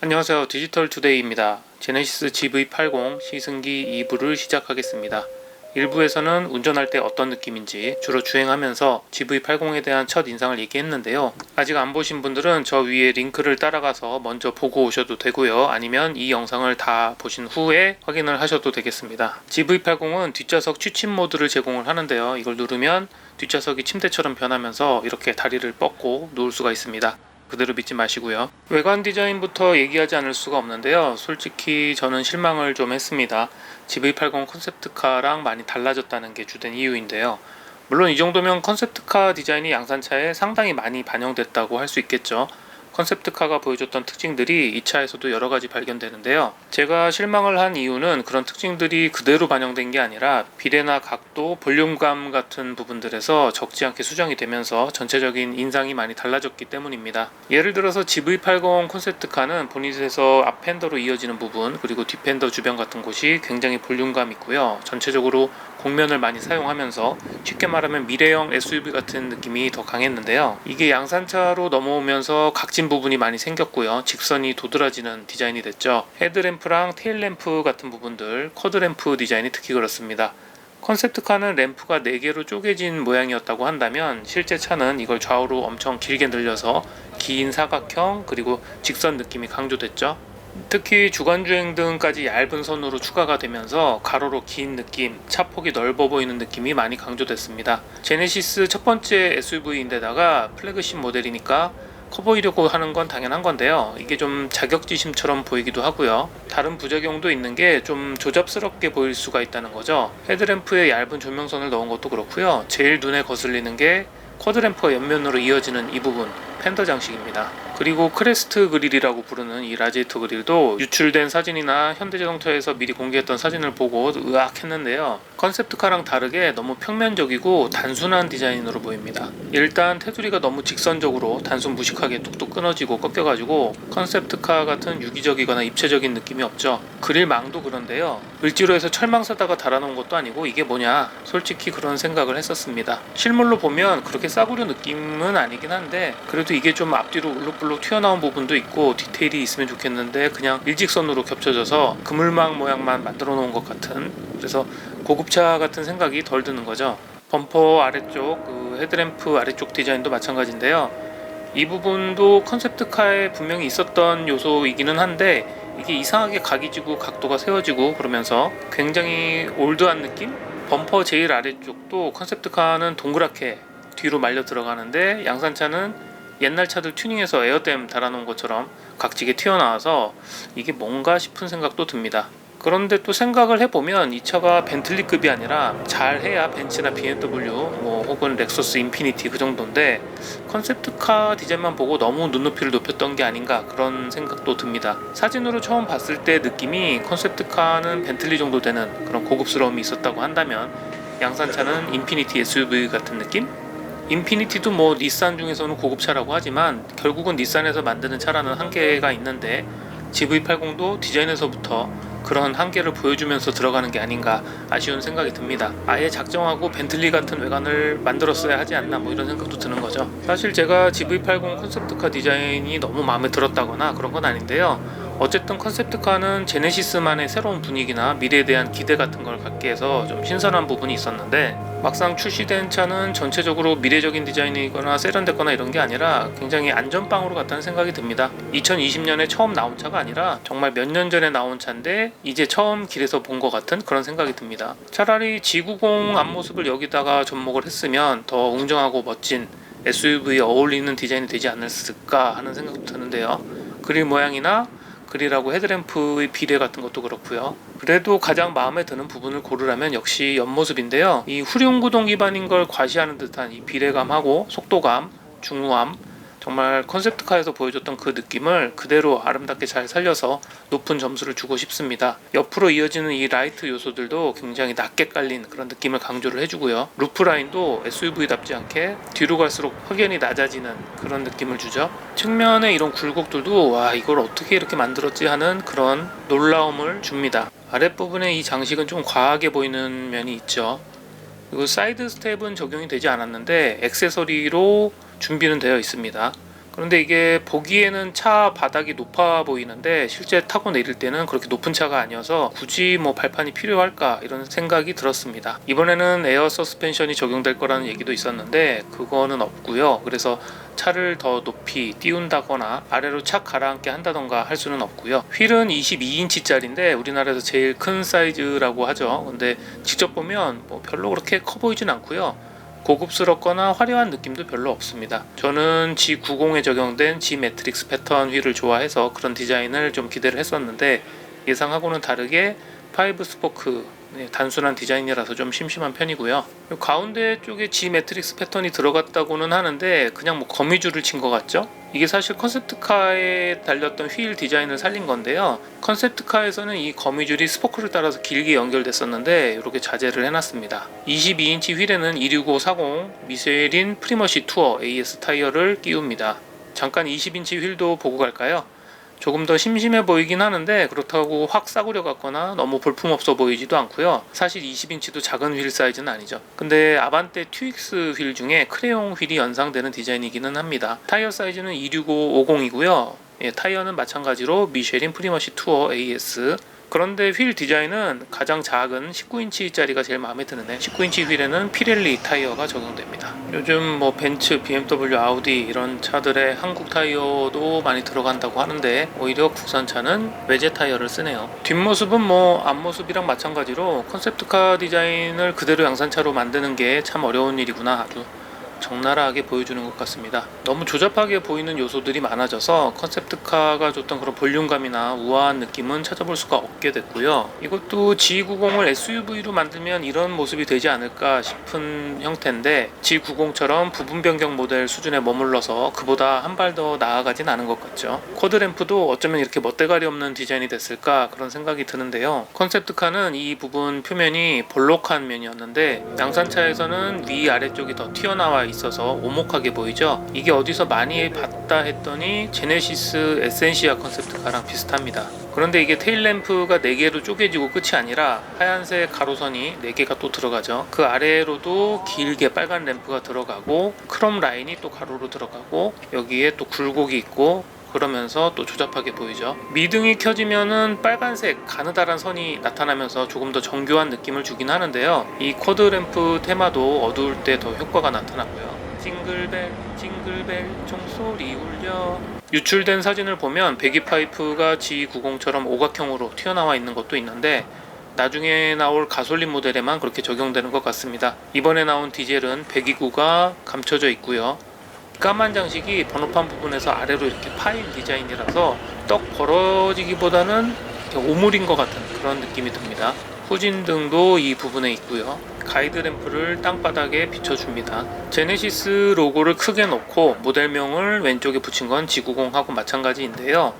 안녕하세요. 디지털 투데이입니다. 제네시스 GV80 시승기 2부를 시작하겠습니다. 1부에서는 운전할 때 어떤 느낌인지 주로 주행하면서 GV80에 대한 첫 인상을 얘기했는데요. 아직 안 보신 분들은 저 위에 링크를 따라가서 먼저 보고 오셔도 되고요. 아니면 이 영상을 다 보신 후에 확인을 하셔도 되겠습니다. GV80은 뒷좌석 취침 모드를 제공을 하는데요. 이걸 누르면 뒷좌석이 침대처럼 변하면서 이렇게 다리를 뻗고 누울 수가 있습니다. 그대로 믿지 마시고요. 외관 디자인부터 얘기하지 않을 수가 없는데요. 솔직히 저는 실망을 좀 했습니다. GV80 컨셉트카랑 많이 달라졌다는 게 주된 이유인데요. 물론 이 정도면 컨셉트카 디자인이 양산차에 상당히 많이 반영됐다고 할 수 있겠죠. 컨셉트카가 보여줬던 특징들이 이 차에서도 여러 가지 발견되는데요. 제가 실망을 한 이유는 그런 특징들이 그대로 반영된 게 아니라 비례나 각도, 볼륨감 같은 부분들에서 적지 않게 수정이 되면서 전체적인 인상이 많이 달라졌기 때문입니다. 예를 들어서 GV80 콘셉트카는 보닛에서 앞 팬더로 이어지는 부분 그리고 뒷 팬더 주변 같은 곳이 굉장히 볼륨감 있고요. 전체적으로 곡면을 많이 사용하면서 쉽게 말하면 미래형 SUV 같은 느낌이 더 강했는데요. 이게 양산차로 넘어오면서 각진 부분이 많이 생겼고요. 직선이 도드라지는 디자인이 됐죠. 헤드램프랑 테일램프 같은 부분들, 쿼드램프 디자인이 특히 그렇습니다. 컨셉트카는 램프가 4개로 쪼개진 모양이었다고 한다면 실제 차는 이걸 좌우로 엄청 길게 늘려서 긴 사각형 그리고 직선 느낌이 강조됐죠. 특히 주간주행 등까지 얇은 선으로 추가가 되면서 가로로 긴 느낌, 차 폭이 넓어 보이는 느낌이 많이 강조됐습니다. 제네시스 첫 번째 SUV인데다가 플래그십 모델이니까 커 보이려고 하는 건 당연한 건데요. 이게 좀 자격지심처럼 보이기도 하고요. 다른 부작용도 있는 게 좀 조잡스럽게 보일 수가 있다는 거죠. 헤드램프에 얇은 조명선을 넣은 것도 그렇고요. 제일 눈에 거슬리는 게 쿼드램프가 옆면으로 이어지는 이 부분 팬더 장식입니다. 그리고 크레스트 그릴이라고 부르는 이 라지에이터 그릴도 유출된 사진이나 현대자동차에서 미리 공개했던 사진을 보고 의아했는데요. 컨셉트카랑 다르게 너무 평면적이고 단순한 디자인으로 보입니다. 일단 테두리가 너무 직선적으로 단순 무식하게 뚝뚝 끊어지고 꺾여가지고 컨셉트카 같은 유기적이거나 입체적인 느낌이 없죠. 그릴망도 그런데요. 을지로에서 철망 사다가 달아놓은 것도 아니고 이게 뭐냐 솔직히 그런 생각을 했었습니다. 실물로 보면 그렇게 싸구려 느낌은 아니긴 한데 그래도 이게 좀 앞뒤로 울룩불룩 튀어나온 부분도 있고 디테일이 있으면 좋겠는데 그냥 일직선으로 겹쳐져서 그물망 모양만 만들어 놓은 것 같은 그래서 고급차 같은 생각이 덜 드는 거죠. 범퍼 아래쪽 그 헤드램프 아래쪽 디자인도 마찬가지인데요. 이 부분도 컨셉트카에 분명히 있었던 요소이기는 한데 이게 이상하게 각이 지고 각도가 세워지고 그러면서 굉장히 올드한 느낌? 범퍼 제일 아래쪽도 컨셉트카는 동그랗게 뒤로 말려 들어가는데 양산차는 옛날 차들 튜닝해서 에어댐 달아놓은 것처럼 각지게 튀어나와서 이게 뭔가 싶은 생각도 듭니다. 그런데 또 생각을 해보면 이 차가 벤틀리급이 아니라 잘해야 벤츠나 BMW 뭐 혹은 렉서스 인피니티 그 정도인데 컨셉트카 디자인만 보고 너무 눈높이를 높였던 게 아닌가 그런 생각도 듭니다. 사진으로 처음 봤을 때 느낌이 컨셉트카는 벤틀리 정도 되는 그런 고급스러움이 있었다고 한다면 양산차는 인피니티 SUV 같은 느낌? 인피니티도 뭐 닛산 중에서는 고급차라고 하지만 결국은 닛산에서 만드는 차라는 한계가 있는데 GV80도 디자인에서부터 그런 한계를 보여주면서 들어가는 게 아닌가 아쉬운 생각이 듭니다. 아예 작정하고 벤틀리 같은 외관을 만들었어야 하지 않나 뭐 이런 생각도 드는 거죠. 사실 제가 GV80 컨셉트카 디자인이 너무 마음에 들었다거나 그런 건 아닌데요. 어쨌든 컨셉트카는 제네시스만의 새로운 분위기나 미래에 대한 기대 같은 걸 갖게 해서 좀 신선한 부분이 있었는데 막상 출시된 차는 전체적으로 미래적인 디자인이거나 세련됐거나 이런 게 아니라 굉장히 안전빵으로 같다는 생각이 듭니다. 2020년에 처음 나온 차가 아니라 정말 몇 년 전에 나온 차인데 이제 처음 길에서 본 것 같은 그런 생각이 듭니다. 차라리 G90 앞모습을 여기다가 접목을 했으면 더 웅장하고 멋진 SUV에 어울리는 디자인이 되지 않았을까 하는 생각도 드는데요. 그릴 모양이나 그릴하고 헤드램프의 비례 같은 것도 그렇고요. 그래도 가장 마음에 드는 부분을 고르라면 역시 옆모습인데요. 이 후륜구동 기반인 걸 과시하는 듯한 이 비례감하고 속도감, 중후함, 정말 컨셉트카에서 보여줬던 그 느낌을 그대로 아름답게 잘 살려서 높은 점수를 주고 싶습니다. 옆으로 이어지는 이 라이트 요소들도 굉장히 낮게 깔린 그런 느낌을 강조를 해주고요. 루프 라인도 SUV답지 않게 뒤로 갈수록 확연히 낮아지는 그런 느낌을 주죠. 측면에 이런 굴곡들도 와 이걸 어떻게 이렇게 만들었지 하는 그런 놀라움을 줍니다. 아랫부분에 이 장식은 좀 과하게 보이는 면이 있죠. 그리고 사이드 스텝은 적용이 되지 않았는데 액세서리로 준비는 되어 있습니다. 그런데 이게 보기에는 차 바닥이 높아 보이는데 실제 타고 내릴 때는 그렇게 높은 차가 아니어서 굳이 뭐 발판이 필요할까 이런 생각이 들었습니다. 이번에는 에어 서스펜션이 적용될 거라는 얘기도 있었는데 그거는 없고요. 그래서 차를 더 높이 띄운다거나 아래로 착 가라앉게 한다던가 할 수는 없고요. 휠은 22인치짜리인데 우리나라에서 제일 큰 사이즈라고 하죠. 근데 직접 보면 뭐 별로 그렇게 커 보이진 않고요. 고급스럽거나 화려한 느낌도 별로 없습니다. 저는 G90에 적용된 G 매트릭스 패턴 휠을 좋아해서 그런 디자인을 좀 기대를 했었는데 예상하고는 다르게 5 스포크 네, 단순한 디자인이라서 좀 심심한 편이고요. 가운데 쪽에 G 매트릭스 패턴이 들어갔다고는 하는데 그냥 뭐 거미줄을 친 것 같죠? 이게 사실 컨셉트카에 달렸던 휠 디자인을 살린 건데요. 컨셉트카에서는 이 거미줄이 스포크를 따라서 길게 연결됐었는데 이렇게 자제를 해놨습니다. 22인치 휠에는 26540 미쉐린 프리머시 투어 AS 타이어를 띄웁니다. 잠깐 20인치 휠도 보고 갈까요? 조금 더 심심해 보이긴 하는데 그렇다고 확 싸구려 같거나 너무 볼품없어 보이지도 않고요. 사실 20인치도 작은 휠 사이즈는 아니죠. 근데 아반떼 튜익스 휠 중에 크레용 휠이 연상되는 디자인이기는 합니다. 타이어 사이즈는 26550이고요. 예, 타이어는 마찬가지로 미쉐린 프리머시 투어 AS 그런데 휠 디자인은 가장 작은 19인치짜리가 제일 마음에 드는데 19인치 휠에는 피렐리 타이어가 적용됩니다. 요즘 뭐 벤츠, BMW, 아우디 이런 차들의 한국 타이어도 많이 들어간다고 하는데 오히려 국산 차는 외제 타이어를 쓰네요. 뒷모습은 뭐 앞모습이랑 마찬가지로 컨셉트카 디자인을 그대로 양산차로 만드는 게 참 어려운 일이구나 아주 적나라하게 보여주는 것 같습니다. 너무 조잡하게 보이는 요소들이 많아져서 컨셉트카가 줬던 그런 볼륨감이나 우아한 느낌은 찾아볼 수가 없게 됐고요. 이것도 G90을 SUV로 만들면 이런 모습이 되지 않을까 싶은 형태인데 G90처럼 부분 변경 모델 수준에 머물러서 그보다 한 발 더 나아가진 않은 것 같죠. 쿼드램프도 어쩌면 이렇게 멋대가리 없는 디자인이 됐을까 그런 생각이 드는데요. 컨셉트카는 이 부분 표면이 볼록한 면이었는데 양산차에서는 위 아래쪽이 더 튀어나와 있어서 오목하게 보이죠. 이게 어디서 많이 봤다 했더니 제네시스 에센시아 컨셉트카랑 비슷합니다. 그런데 이게 테일 램프가 4개로 쪼개지고 끝이 아니라 하얀색 가로선이 4개가 또 들어가죠. 그 아래로도 길게 빨간 램프가 들어가고 크롬 라인이 또 가로로 들어가고 여기에 또 굴곡이 있고 그러면서 또 조잡하게 보이죠. 미등이 켜지면은 빨간색 가느다란 선이 나타나면서 조금 더 정교한 느낌을 주긴 하는데요. 이 쿼드 램프 테마도 어두울 때 더 효과가 나타나고요. 징글벨 징글벨 종소리 울려 유출된 사진을 보면 배기 파이프가 G90처럼 오각형으로 튀어나와 있는 것도 있는데 나중에 나올 가솔린 모델에만 그렇게 적용되는 것 같습니다. 이번에 나온 디젤은 배기구가 감춰져 있고요. 까만 장식이 번호판 부분에서 아래로 이렇게 파인 디자인이라서 떡 벌어지기보다는 오물인 것 같은 그런 느낌이 듭니다. 후진등도 이 부분에 있고요. 가이드 램프를 땅바닥에 비춰줍니다. 제네시스 로고를 크게 놓고 모델명을 왼쪽에 붙인 건 G90하고 마찬가지인데요.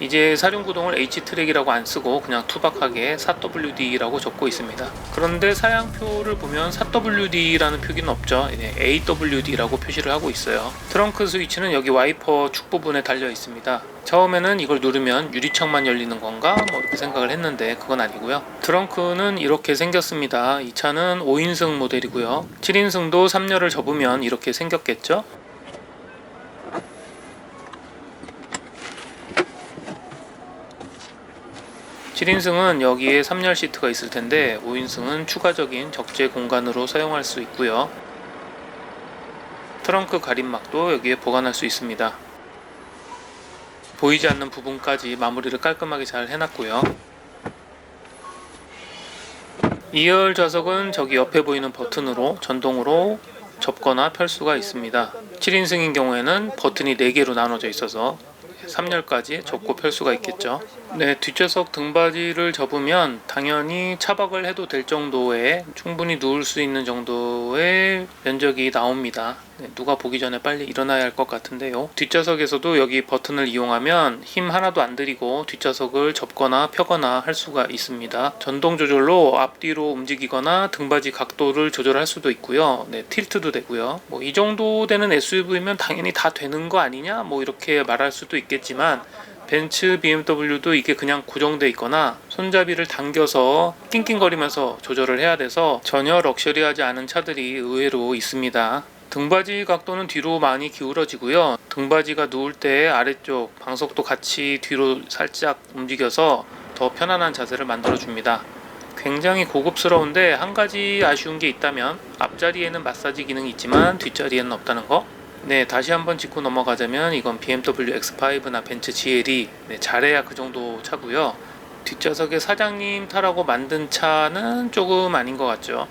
이제 사륜구동을 H트랙이라고 안 쓰고 그냥 투박하게 4WD라고 적고 있습니다. 그런데 사양표를 보면 4WD라는 표기는 없죠. 네, AWD라고 표시를 하고 있어요. 트렁크 스위치는 여기 와이퍼 축 부분에 달려 있습니다. 처음에는 이걸 누르면 유리창만 열리는 건가? 뭐 이렇게 생각을 했는데 그건 아니고요. 트렁크는 이렇게 생겼습니다. 이 차는 5인승 모델이고요. 7인승도 3열을 접으면 이렇게 생겼겠죠? 7인승은 여기에 3열 시트가 있을 텐데 5인승은 추가적인 적재 공간으로 사용할 수 있고요. 트렁크 가림막도 여기에 보관할 수 있습니다. 보이지 않는 부분까지 마무리를 깔끔하게 잘 해놨고요. 2열 좌석은 저기 옆에 보이는 버튼으로 전동으로 접거나 펼 수가 있습니다. 7인승인 경우에는 버튼이 4개로 나눠져 있어서 3열까지 접고 펼 수가 있겠죠. 네, 뒷좌석 등받이를 접으면 당연히 차박을 해도 될 정도의 충분히 누울 수 있는 정도의 면적이 나옵니다. 네, 누가 보기 전에 빨리 일어나야 할 것 같은데요. 뒷좌석에서도 여기 버튼을 이용하면 힘 하나도 안 들이고 뒷좌석을 접거나 펴거나 할 수가 있습니다. 전동 조절로 앞뒤로 움직이거나 등받이 각도를 조절할 수도 있고요. 네, 틸트도 되고요. 뭐 이 정도 되는 SUV면 당연히 다 되는 거 아니냐? 뭐 이렇게 말할 수도 있겠지만 벤츠, BMW도 이게 그냥 고정돼 있거나 손잡이를 당겨서 낑낑거리면서 조절을 해야 돼서 전혀 럭셔리하지 않은 차들이 의외로 있습니다. 등받이 각도는 뒤로 많이 기울어지고요. 등받이가 누울 때 아래쪽 방석도 같이 뒤로 살짝 움직여서 더 편안한 자세를 만들어 줍니다. 굉장히 고급스러운데 한 가지 아쉬운 게 있다면 앞자리에는 마사지 기능이 있지만 뒷자리에는 없다는 거. 네, 다시 한번 짚고 넘어가자면 이건 BMW X5나 벤츠 GLE 네, 잘해야 그 정도 차고요. 뒷좌석에 사장님 타라고 만든 차는 조금 아닌 것 같죠.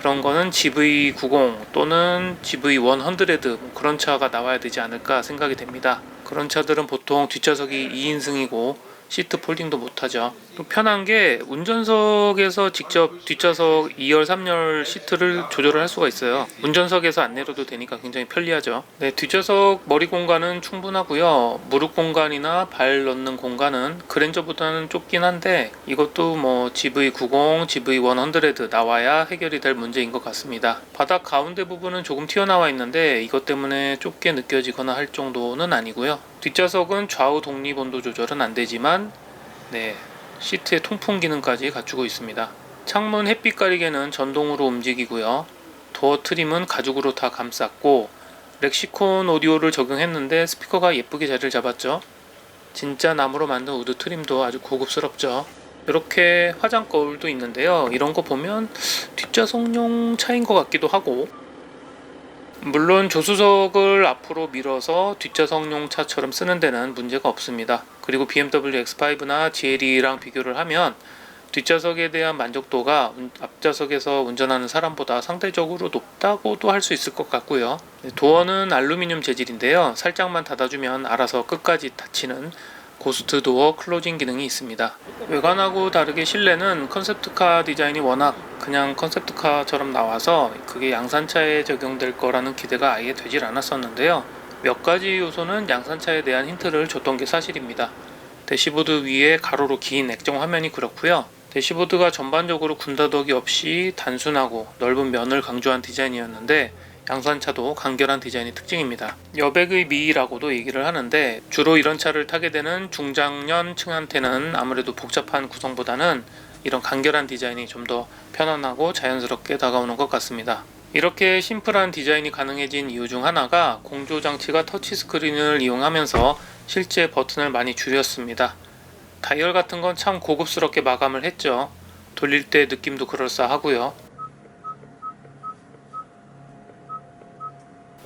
그런 거는 GV90 또는 GV100 뭐 그런 차가 나와야 되지 않을까 생각이 됩니다. 그런 차들은 보통 뒷좌석이 2인승이고 시트 폴딩도 못하죠. 또 편한 게 운전석에서 직접 뒷좌석 2열, 3열 시트를 조절을 할 수가 있어요. 운전석에서 안 내려도 되니까 굉장히 편리하죠. 네, 뒷좌석 머리 공간은 충분하고요. 무릎 공간이나 발 넣는 공간은 그랜저보다는 좁긴 한데 이것도 뭐 GV90, GV100 나와야 해결이 될 문제인 것 같습니다. 바닥 가운데 부분은 조금 튀어나와 있는데 이것 때문에 좁게 느껴지거나 할 정도는 아니고요. 뒷좌석은 좌우 독립 온도 조절은 안 되지만 네, 시트의 통풍 기능까지 갖추고 있습니다. 창문 햇빛 가리개는 전동으로 움직이고요. 도어 트림은 가죽으로 다 감쌌고 렉시콘 오디오를 적용했는데 스피커가 예쁘게 자리를 잡았죠. 진짜 나무로 만든 우드 트림도 아주 고급스럽죠. 이렇게 화장 거울도 있는데요. 이런 거 보면 뒷좌석용 차인 것 같기도 하고 물론 조수석을 앞으로 밀어서 뒷좌석용 차처럼 쓰는 데는 문제가 없습니다. 그리고 BMW X5나 GLE랑 비교를 하면 뒷좌석에 대한 만족도가 운- 앞좌석에서 운전하는 사람보다 상대적으로 높다고도 할 수 있을 것 같고요. 네, 도어는 알루미늄 재질인데요. 살짝만 닫아주면 알아서 끝까지 닫히는 고스트 도어 클로징 기능이 있습니다. 외관하고 다르게 실내는 컨셉트카 디자인이 워낙 그냥 컨셉트카처럼 나와서 그게 양산차에 적용될 거라는 기대가 아예 되질 않았었는데요. 몇 가지 요소는 양산차에 대한 힌트를 줬던 게 사실입니다. 대시보드 위에 가로로 긴 액정 화면이 그렇고요. 대시보드가 전반적으로 군더더기 없이 단순하고 넓은 면을 강조한 디자인이었는데 양산차도 간결한 디자인이 특징입니다. 여백의 미라고도 얘기를 하는데 주로 이런 차를 타게 되는 중장년층한테는 아무래도 복잡한 구성보다는 이런 간결한 디자인이 좀 더 편안하고 자연스럽게 다가오는 것 같습니다. 이렇게 심플한 디자인이 가능해진 이유 중 하나가 공조 장치가 터치 스크린을 이용하면서 실제 버튼을 많이 줄였습니다. 다이얼 같은 건 참 고급스럽게 마감을 했죠. 돌릴 때 느낌도 그럴싸하고요.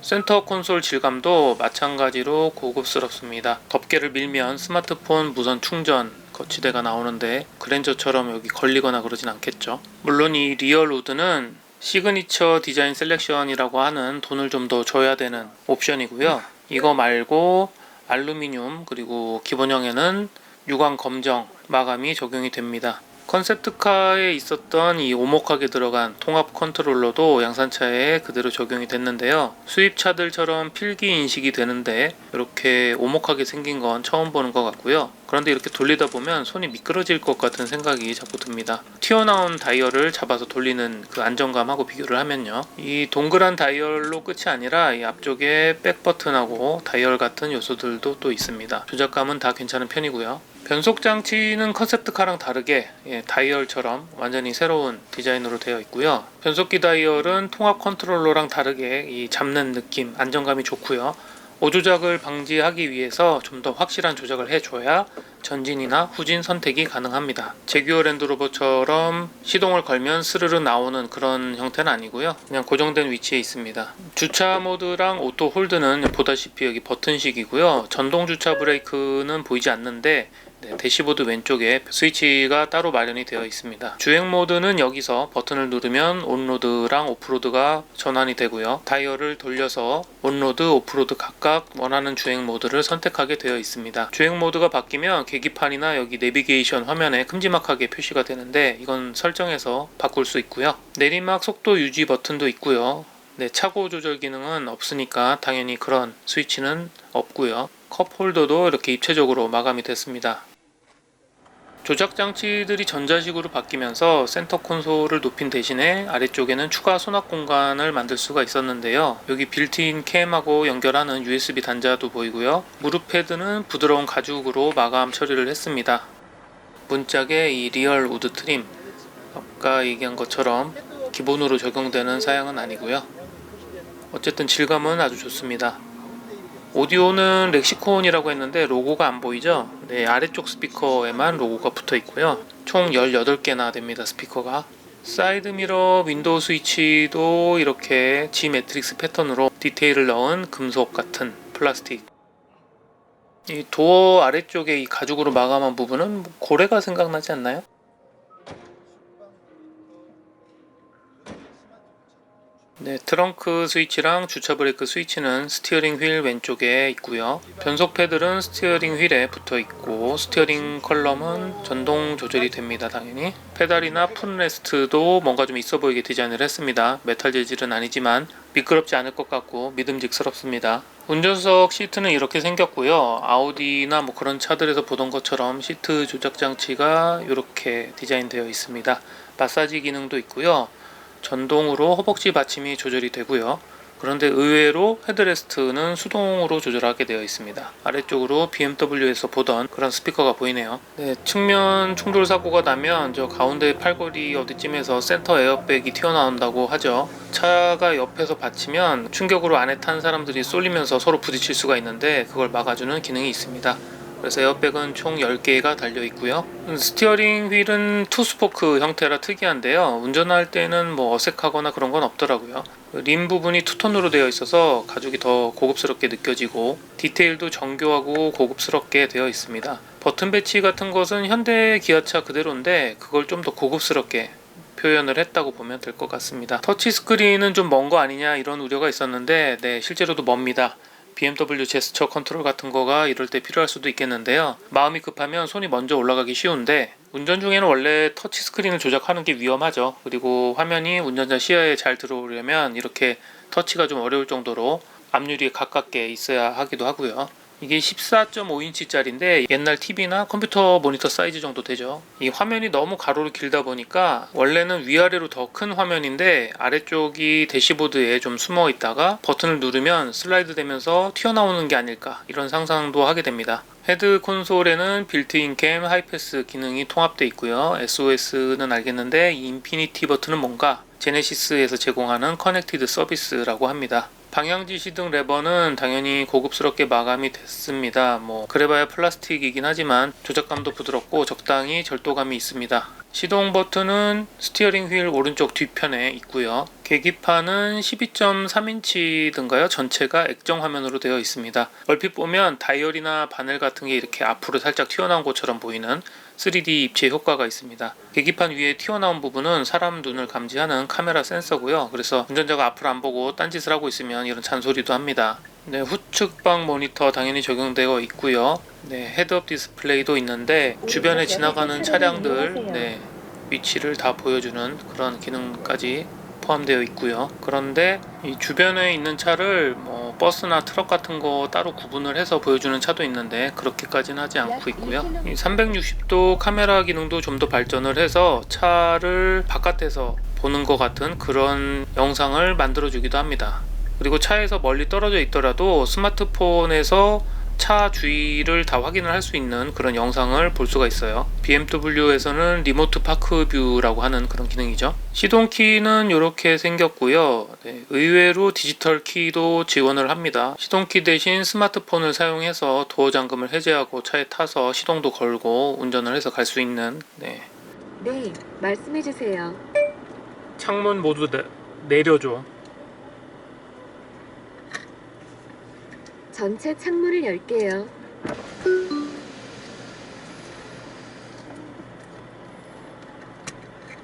센터 콘솔 질감도 마찬가지로 고급스럽습니다. 덮개를 밀면 스마트폰 무선 충전 거치대가 나오는데 그랜저처럼 여기 걸리거나 그러진 않겠죠. 물론 이 리얼 우드는 시그니처 디자인 셀렉션이라고 하는 돈을 좀 더 줘야 되는 옵션이고요. 이거 말고 알루미늄 그리고 기본형에는 유광 검정 마감이 적용이 됩니다. 컨셉트카에 있었던 이 오목하게 들어간 통합 컨트롤러도 양산차에 그대로 적용이 됐는데요. 수입차들처럼 필기 인식이 되는데 이렇게 오목하게 생긴 건 처음 보는 것 같고요. 그런데 이렇게 돌리다 보면 손이 미끄러질 것 같은 생각이 자꾸 듭니다. 튀어나온 다이얼을 잡아서 돌리는 그 안정감하고 비교를 하면요. 이 동그란 다이얼로 끝이 아니라 이 앞쪽에 백 버튼하고 다이얼 같은 요소들도 또 있습니다. 조작감은 다 괜찮은 편이고요. 변속 장치는 컨셉트카랑 다르게 예, 다이얼처럼 완전히 새로운 디자인으로 되어 있고요. 변속기 다이얼은 통합 컨트롤러랑 다르게 이 잡는 느낌, 안정감이 좋고요. 오조작을 방지하기 위해서 좀 더 확실한 조작을 해줘야 전진이나 후진 선택이 가능합니다. 제규어 랜드로버처럼 시동을 걸면 스르르 나오는 그런 형태는 아니고요. 그냥 고정된 위치에 있습니다. 주차 모드랑 오토 홀드는 보다시피 여기 버튼식이고요. 전동 주차 브레이크는 보이지 않는데 네, 대시보드 왼쪽에 스위치가 따로 마련이 되어 있습니다. 주행 모드는 여기서 버튼을 누르면 온로드랑 오프로드가 전환이 되고요. 다이얼을 돌려서 온로드, 오프로드 각각 원하는 주행 모드를 선택하게 되어 있습니다. 주행 모드가 바뀌면 계기판이나 여기 내비게이션 화면에 큼지막하게 표시가 되는데 이건 설정해서 바꿀 수 있고요. 내리막 속도 유지 버튼도 있고요. 네, 차고 조절 기능은 없으니까 당연히 그런 스위치는 없고요. 컵 홀더도 이렇게 입체적으로 마감이 됐습니다. 조작 장치들이 전자식으로 바뀌면서 센터 콘솔을 높인 대신에 아래쪽에는 추가 수납 공간을 만들 수가 있었는데요. 여기 빌트인 캠하고 연결하는 USB 단자도 보이고요. 무릎 패드는 부드러운 가죽으로 마감 처리를 했습니다. 문짝에 이 리얼 우드 트림 아까 얘기한 것처럼 기본으로 적용되는 사양은 아니고요. 어쨌든 질감은 아주 좋습니다. 오디오는 렉시콘이라고 했는데 로고가 안 보이죠? 네, 아래쪽 스피커에만 로고가 붙어 있고요. 총 18개나 됩니다, 스피커가. 사이드 미러 윈도우 스위치도 이렇게 G 매트릭스 패턴으로 디테일을 넣은 금속 같은 플라스틱. 이 도어 아래쪽에 이 가죽으로 마감한 부분은 뭐 고래가 생각나지 않나요? 네, 트렁크 스위치랑 주차 브레이크 스위치는 스티어링 휠 왼쪽에 있고요. 변속 패들은 스티어링 휠에 붙어 있고 스티어링 컬럼은 전동 조절이 됩니다. 당연히 페달이나 풋레스트도 뭔가 좀 있어 보이게 디자인을 했습니다. 메탈 재질은 아니지만 미끄럽지 않을 것 같고 믿음직스럽습니다. 운전석 시트는 이렇게 생겼고요. 아우디나 뭐 그런 차들에서 보던 것처럼 시트 조작 장치가 이렇게 디자인되어 있습니다. 마사지 기능도 있고요. 전동으로 허벅지 받침이 조절이 되고요. 그런데 의외로 헤드레스트는 수동으로 조절하게 되어 있습니다. 아래쪽으로 BMW에서 보던 그런 스피커가 보이네요. 네, 측면 충돌 사고가 나면 저 가운데 팔걸이 어디쯤에서 센터 에어백이 튀어나온다고 하죠. 차가 옆에서 받치면 충격으로 안에 탄 사람들이 쏠리면서 서로 부딪힐 수가 있는데 그걸 막아주는 기능이 있습니다. 그래서 에어백은 총 10개가 달려 있고요. 음, 스티어링 휠은 투스포크 형태라 특이한데요. 운전할 때는 뭐 어색하거나 그런 건 없더라고요. 림 부분이 투톤으로 되어 있어서 가죽이 더 고급스럽게 느껴지고 디테일도 정교하고 고급스럽게 되어 있습니다. 버튼 배치 같은 것은 현대 기아차 그대로인데 그걸 좀 더 고급스럽게 표현을 했다고 보면 될 것 같습니다. 터치 스크린은 좀 먼 거 아니냐 이런 우려가 있었는데 네, 실제로도 멉니다. BMW 제스처 컨트롤 같은 거가 이럴 때 필요할 수도 있겠는데요. 마음이 급하면 손이 먼저 올라가기 쉬운데 운전 중에는 원래 터치 스크린을 조작하는 게 위험하죠. 그리고 화면이 운전자 시야에 잘 들어오려면 이렇게 터치가 좀 어려울 정도로 앞유리에 가깝게 있어야 하기도 하고요. 이게 14.5인치짜리인데 옛날 TV나 컴퓨터 모니터 사이즈 정도 되죠. 이 화면이 너무 가로로 길다 보니까 원래는 위아래로 더 큰 화면인데 아래쪽이 대시보드에 좀 숨어 있다가 버튼을 누르면 슬라이드 되면서 튀어나오는 게 아닐까 이런 상상도 하게 됩니다. 헤드 콘솔에는 빌트인 캠 하이패스 기능이 통합되어 있고요. SOS는 알겠는데 이 인피니티 버튼은 뭔가 제네시스에서 제공하는 커넥티드 서비스라고 합니다. 방향 지시 등 레버는 당연히 고급스럽게 마감이 됐습니다. 뭐 그래봐야 플라스틱이긴 하지만 조작감도 부드럽고 적당히 절도감이 있습니다. 시동 버튼은 스티어링 휠 오른쪽 뒤편에 있고요. 계기판은 12.3인치든가요. 전체가 액정 화면으로 되어 있습니다. 얼핏 보면 다이얼이나 바늘 같은 게 이렇게 앞으로 살짝 튀어나온 것처럼 보이는 3D 입체 효과가 있습니다. 계기판 위에 튀어나온 부분은 사람 눈을 감지하는 카메라 센서고요. 그래서 운전자가 앞을 안 보고 딴짓을 하고 있으면 이런 잔소리도 합니다. 네, 후측방 모니터 당연히 적용되어 있고요. 네, 헤드업 디스플레이도 있는데 주변에 지나가는 차량들 네, 위치를 다 보여주는 그런 기능까지 포함되어 있고요. 그런데 이 주변에 있는 차를 뭐 버스나 트럭 같은 거 따로 구분을 해서 보여주는 차도 있는데 그렇게까지는 하지 않고 있고요. 이 360도 카메라 기능도 좀 더 발전을 해서 차를 바깥에서 보는 것 같은 그런 영상을 만들어 주기도 합니다. 그리고 차에서 멀리 떨어져 있더라도 스마트폰에서 차 주위를 다 확인을 할 수 있는 그런 영상을 볼 수가 있어요. BMW에서는 리모트 파크 뷰라고 하는 그런 기능이죠. 시동 키는 이렇게 생겼고요. 네, 의외로 디지털 키도 지원을 합니다. 시동 키 대신 스마트폰을 사용해서 도어 잠금을 해제하고 차에 타서 시동도 걸고 운전을 해서 갈 수 있는 네. 네, 말씀해 주세요. 창문 모두 내, 내려줘. 전체 창문을 열게요.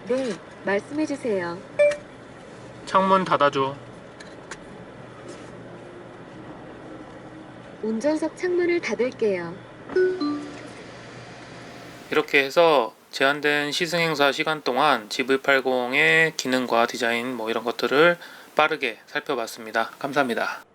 네, 말씀해 주세요. 창문 닫아줘. 운전석 창문을 닫을게요. 이렇게 해서 제한된 시승행사 시간 동안 GV80의 기능과 디자인 뭐 이런 것들을 빠르게 살펴봤습니다. 감사합니다.